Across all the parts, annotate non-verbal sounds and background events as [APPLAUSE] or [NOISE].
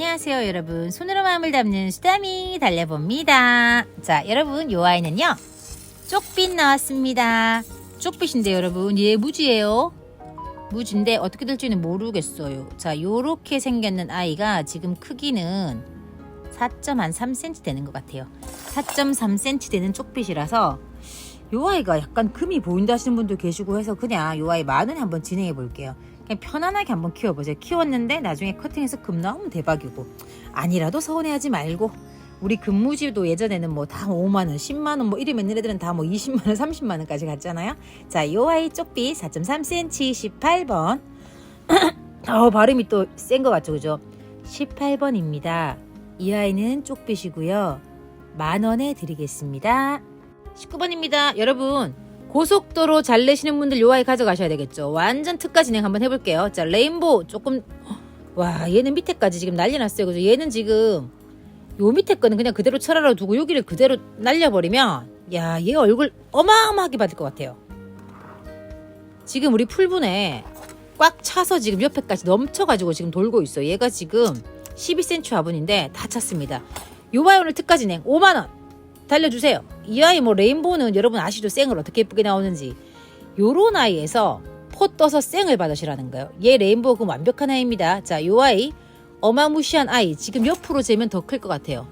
안녕하세요 여러분. 손으로 마음을 담는 수담이 달려봅니다. 자 여러분 요 아이는요 쪽빛 나왔습니다. 쪽빛인데 여러분 얘 무지예요. 무지인데 어떻게 될지는 모르겠어요. 자 요렇게 생겼는 아이가 지금 크기는 4.3cm 되는 것 같아요. 4.3cm 되는 쪽빛이라서 요 아이가 약간 금이 보인다 하시는 분도 계시고 해서 그냥 요 아이 만원에 한번 진행해 볼게요 그냥 편안하게 한번 키워보세요. 키웠는데 나중에 커팅해서 금 나오면 대박이고 아니라도 서운해하지 말고 우리 금무지도 예전에는 뭐 다 5만 원, 10만 원 뭐 이러면 얘네들은 다 뭐 20만 원, 30만 원까지 갔잖아요. 자, 요 아이 쪽비 4.3cm 18번. [CLEARS THROAT] 어, 발음이 또 센 것 같죠, 그죠? 18번입니다. 이 아이는 쪽빛이고요. 만 원에 드리겠습니다. 19번입니다. 여러분, 고속도로 잘 내시는 분들 요 아이 가져가셔야 되겠죠. 완전 특가 진행 한번 해볼게요. 자, 레인보우 조금 와 얘는 밑에까지 지금 난리 났어요. 그죠? 얘는 지금 요 밑에 거는 그냥 그대로 철하러 두고 여기를 그대로 날려버리면 야 얘 얼굴 어마어마하게 받을 것 같아요. 지금 우리 풀분에 꽉 차서 지금 옆에까지 넘쳐가지고 지금 돌고 있어. 얘가 지금 12cm 화분인데 다 찼습니다. 요 아이 오늘 특가 진행 5만 원. 달려주세요. 이 아이 뭐 레인보우는 여러분 아시죠? 생을 어떻게 예쁘게 나오는지. 요런 아이에서 포 떠서 생을 받으시라는 거예요. 얘 레인보우 그 완벽한 아이입니다. 자, 요 아이 어마무시한 아이 지금 옆으로 재면 더 클 것 같아요.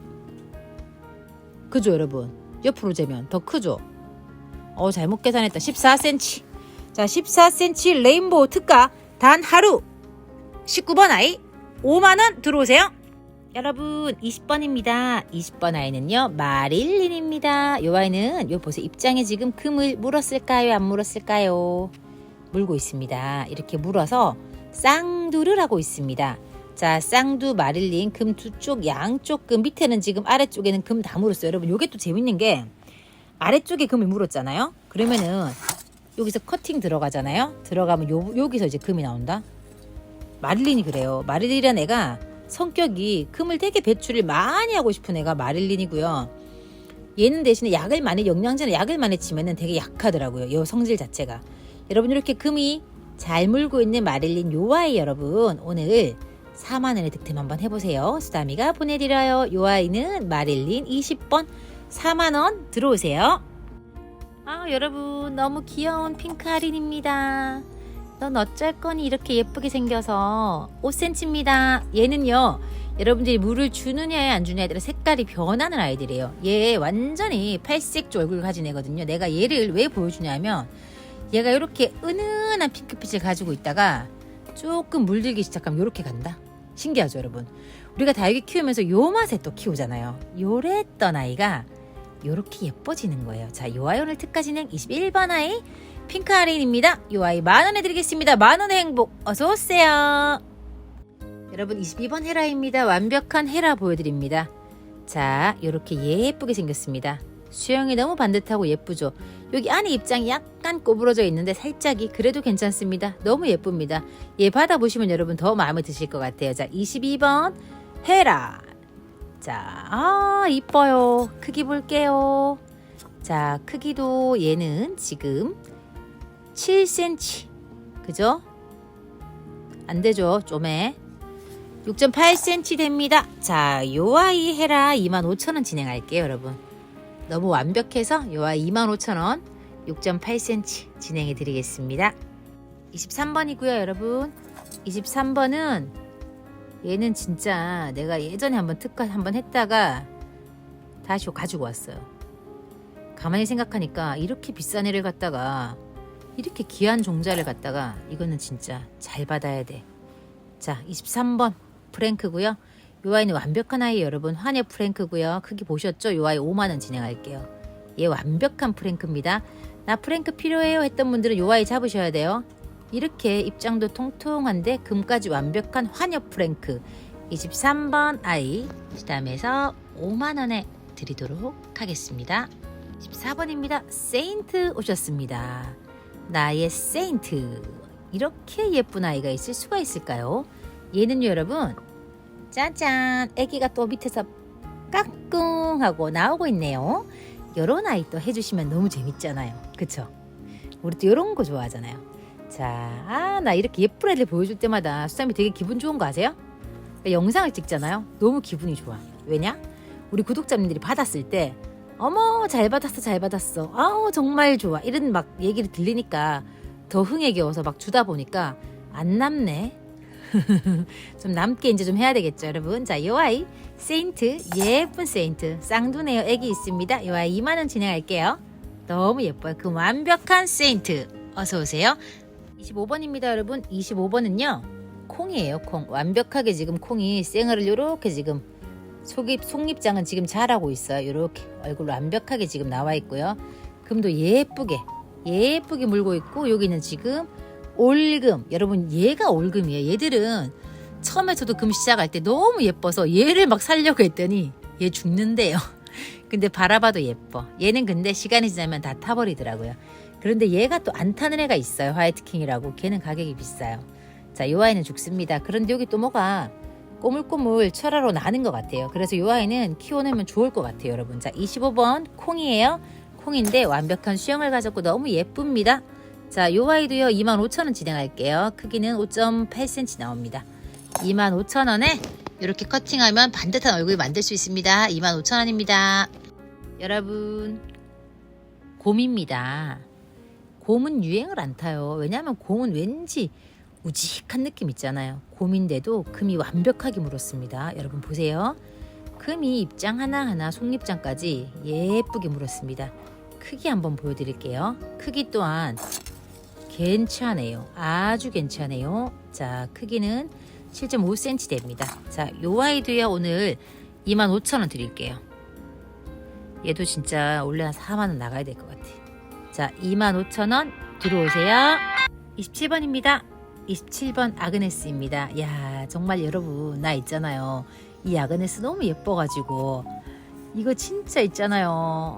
그죠, 여러분? 옆으로 재면 더 크죠? 어, 잘못 계산했다. 14cm. 자, 14cm 레인보우 특가 단 하루 19번 아이 5만 원 들어오세요. 여러분 20번입니다. 20번 아이는요 마릴린입니다. 요 아이는 요 보세요 입장에 지금 금을 물었을까요 안 물었을까요? 물고 있습니다. 이렇게 물어서 쌍두를 하고 있습니다. 자 쌍두 마릴린 금 두 쪽 양쪽 금 밑에는 지금 아래쪽에는 금 다 물었어요. 여러분 요게 또 재밌는 게 아래쪽에 금을 물었잖아요. 그러면은 여기서 커팅 들어가잖아요. 들어가면 요, 여기서 이제 금이 나온다. 마릴린이 그래요. 마릴린이란 애가 성격이 금을 되게 배출을 많이 하고 싶은 애가 마릴린이고요. 얘는 대신에 약을 많이 영양제나 약을 많이 치면은 되게 약하더라고요. 요 성질 자체가. 여러분 이렇게 금이 잘 물고 있는 마릴린 요 아이 여러분 오늘 4만 원의 득템 한번 해보세요. 수다미가 보내드려요. 요 아이는 마릴린 20번 4만 원 들어오세요. 아 여러분 너무 귀여운 핑크 할인입니다. 넌 어쩔 거니 이렇게 예쁘게 생겨서 5cm입니다. 얘는요. 여러분들이 물을 주느냐에 안 주느냐에 따라 색깔이 변하는 아이들이에요. 얘 완전히 팔색조 얼굴 가진 애거든요. 내가 얘를 왜 보여주냐면 얘가 이렇게 은은한 핑크빛을 가지고 있다가 조금 물들기 시작하면 이렇게 간다. 신기하죠, 여러분? 우리가 다육이 키우면서 요 맛에 또 키우잖아요. 요랬던 아이가 요렇게 예뻐지는 거예요. 자, 요 아이 오늘 특가 진행 21번 아이 핑크 할인입니다. 요 아이 만원에 드리겠습니다. 만원의 행복 어서 오세요. 여러분 22번 헤라입니다. 완벽한 헤라 보여드립니다. 자 이렇게 예쁘게 생겼습니다. 수영이 너무 반듯하고 예쁘죠. 여기 안에 입장이 약간 꼬부러져 있는데 살짝이 그래도 괜찮습니다. 너무 예쁩니다. 얘 받아보시면 여러분 더 마음에 드실 것 같아요. 자 22번 헤라. 자, 아, 이뻐요. 크기 볼게요. 자, 크기도 얘는 지금 7cm. 그죠? 안 되죠. 좀에. 6.8cm 됩니다. 자, 요 아이 해라 25,000원 진행할게요, 여러분. 너무 완벽해서 요 아이 25,000원 6.8cm 진행해 드리겠습니다. 23번이고요, 여러분. 23번은 얘는 진짜 내가 예전에 한번 특가 한번 했다가 다시 가지고 왔어요. 가만히 생각하니까 이렇게 비싼 애를 갖다가 이렇게 귀한 종자를 갖다가 이거는 진짜 잘 받아야 돼. 자, 23번 프랭크고요. 요 아이는 완벽한 아이 여러분 환희 프랭크고요. 크기 보셨죠? 요 아이 5만 원 진행할게요. 얘 완벽한 프랭크입니다. 나 프랭크 필요해요 했던 분들은 요 아이 잡으셔야 돼요. 이렇게 입장도 통통한데 금까지 완벽한 환희 프랭크 23번 아이 시담에서 5만 원에 드리도록 하겠습니다. 14번입니다. 세인트 오셨습니다. 나의 세인트. 이렇게 예쁜 아이가 있을 수가 있을까요? 얘는요, 여러분. 짜잔. 아기가 또 밑에서 까꿍하고 나오고 있네요. 요런 아이 또 해주시면 너무 재밌잖아요. 그쵸? 우리 또 요런 거 좋아하잖아요. 자, 아, 나 이렇게 예쁜 애들 보여줄 때마다 수담이 되게 기분 좋은 거 아세요? 영상을 찍잖아요. 너무 기분이 좋아. 왜냐? 우리 구독자님들이 받았을 때 어머 잘 받았어 잘 받았어. 아우 정말 좋아. 이런 막 얘기를 들리니까 더 흥에 겨워서 막 주다 보니까 안 남네. [LAUGHS] 좀 남게 이제 좀 해야 되겠죠 여러분. 자이 아이 세인트 예쁜 세인트. 쌍두네요 애기 있습니다. 이 아이 2만원 진행할게요. 너무 예뻐요. 그 완벽한 세인트. 어서 오세요. 25번입니다 여러분. 25번은요 콩이에요 콩. 완벽하게 지금 콩이 생얼을 요렇게 지금 속입 속립장은 지금 잘하고 있어요. 요렇게 얼굴 완벽하게 지금 나와 있고요. 금도 예쁘게 예쁘게 물고 있고 여기는 지금 올금. 여러분 얘가 올금이에요. 얘들은 처음에 저도 금 시작할 때 너무 예뻐서 얘를 막 살려고 했더니 얘 죽는데요. [LAUGHS] 근데 바라봐도 예뻐. 얘는 근데 시간이 지나면 다 타버리더라고요. 그런데 얘가 또 안 타는 애가 있어요. 화이트킹이라고. 걔는 가격이 비싸요. 자요 아이는 죽습니다. 그런데 여기 또 뭐가 꼬물꼬물 철화로 나는 것 같아요 그래서 요 아이는 키워내면 좋을 것 같아요 여러분 자 25번 콩이에요 콩인데 완벽한 수영을 가졌고 너무 예쁩니다 자, 요 아이도요 25,000원 진행할게요. 크기는 5.8cm 나옵니다. 25,000원에 이렇게 커팅하면 반듯한 얼굴 만들 수 있습니다. 25,000원입니다. 여러분, 곰입니다. 곰은 유행을 안 타요. 왜냐하면 곰은 왠지 우직한 느낌 있잖아요. 곰인데도 금이 완벽하게 물었습니다. 여러분 보세요. 금이 입장 하나하나 속립장까지 예쁘게 물었습니다. 크기 한번 보여드릴게요. 크기 또한 괜찮아요. 아주 괜찮아요. 자, 크기는 7.5cm 됩니다. 자, 요 아이도요, 오늘 25,000원 드릴게요. 얘도 진짜 원래 한 4만원 나가야 될 것 같아. 자, 25,000원 들어오세요. 27번입니다. 27번 아그네스입니다. 야, 정말 여러분, 나 있잖아요. 이 아그네스 너무 예뻐가지고. 이거 진짜 있잖아요.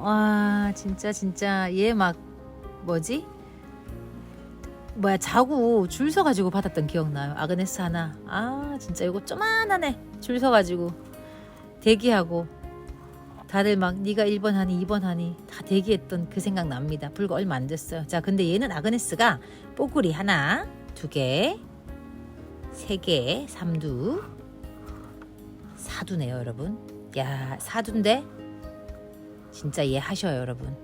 와, 진짜, 진짜. 얘 막, 뭐지? 뭐야 자구 줄 서가지고 받았던 기억나요 아그네스 하나 아 진짜 이거 쪼만하네 줄 서가지고 대기하고 다들 막 네가 1번 하니 2번 하니 다 대기했던 그 생각 납니다 불과 얼마 안 됐어요 자 근데 얘는 아그네스가 뽀글이 하나 두개 세개 삼두. 사두네요 여러분. 야 사두인데? 진짜 얘 하셔요 여러분.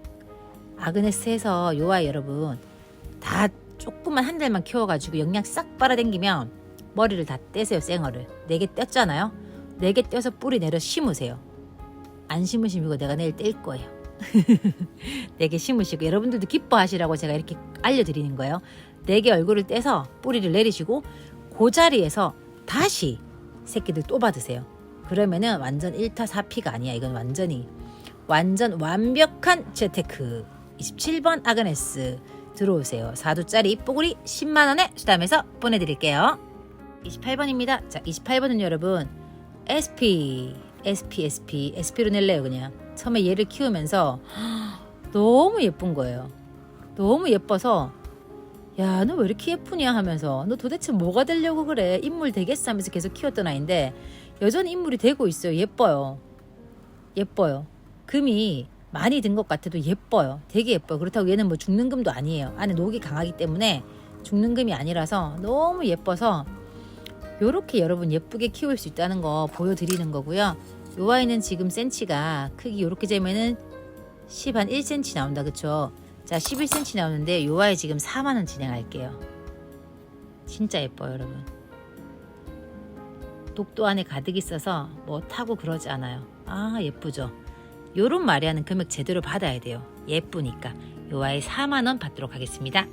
아그네스에서 요아 여러분 다 조금만 한 달만 키워가지고 영양 싹 빨아당기면 머리를 다 떼세요 생얼을. 네 개 뗐잖아요? 네 개 떼서 뿌리 내려 심으세요. 안 심으시면 이거 내가 내일 뗄 거예요. [LAUGHS] 네개 심으시고 여러분들도 기뻐하시라고 제가 이렇게 알려드리는 거예요 네 개 얼굴을 떼서 뿌리를 내리시고 그 자리에서 다시 새끼들 또 받으세요 그러면은 완전 1타 4피가 아니야 이건 완전히 완전 완벽한 재테크 27번 아그네스 들어오세요. 4두짜리 뽀글이 10만원에 수담해서 보내드릴게요. 28번입니다. 자, 28번은 여러분 SP, SP, SP, SP로 낼래요 그냥. 처음에 얘를 키우면서 [GASPS] 너무 예쁜 거예요. 너무 예뻐서 야, 너 왜 이렇게 예쁘냐 하면서 너 도대체 뭐가 되려고 그래? 인물 되겠어 하면서 계속 키웠던 아이인데 여전히 인물이 되고 있어요. 예뻐요. 예뻐요. 금이 많이 든 것 같아도 예뻐요. 되게 예뻐요. 그렇다고 얘는 뭐 죽는 금도 아니에요. 안에 녹이 강하기 때문에 죽는 금이 아니라서 너무 예뻐서 요렇게 여러분 예쁘게 키울 수 있다는 거 보여드리는 거고요. 요 아이는 지금 센치가 크기 요렇게 재면은 10 한 1cm 나온다 그쵸? 자 11cm 나오는데 요 아이 지금 4만원 진행할게요. 진짜 예뻐요 여러분. 독도 안에 가득 있어서 뭐 타고 그러지 않아요. 아 예쁘죠? 요런 마리아는 금액 제대로 받아야 돼요. 예쁘니까. 요 아이 4만원 받도록 하겠습니다.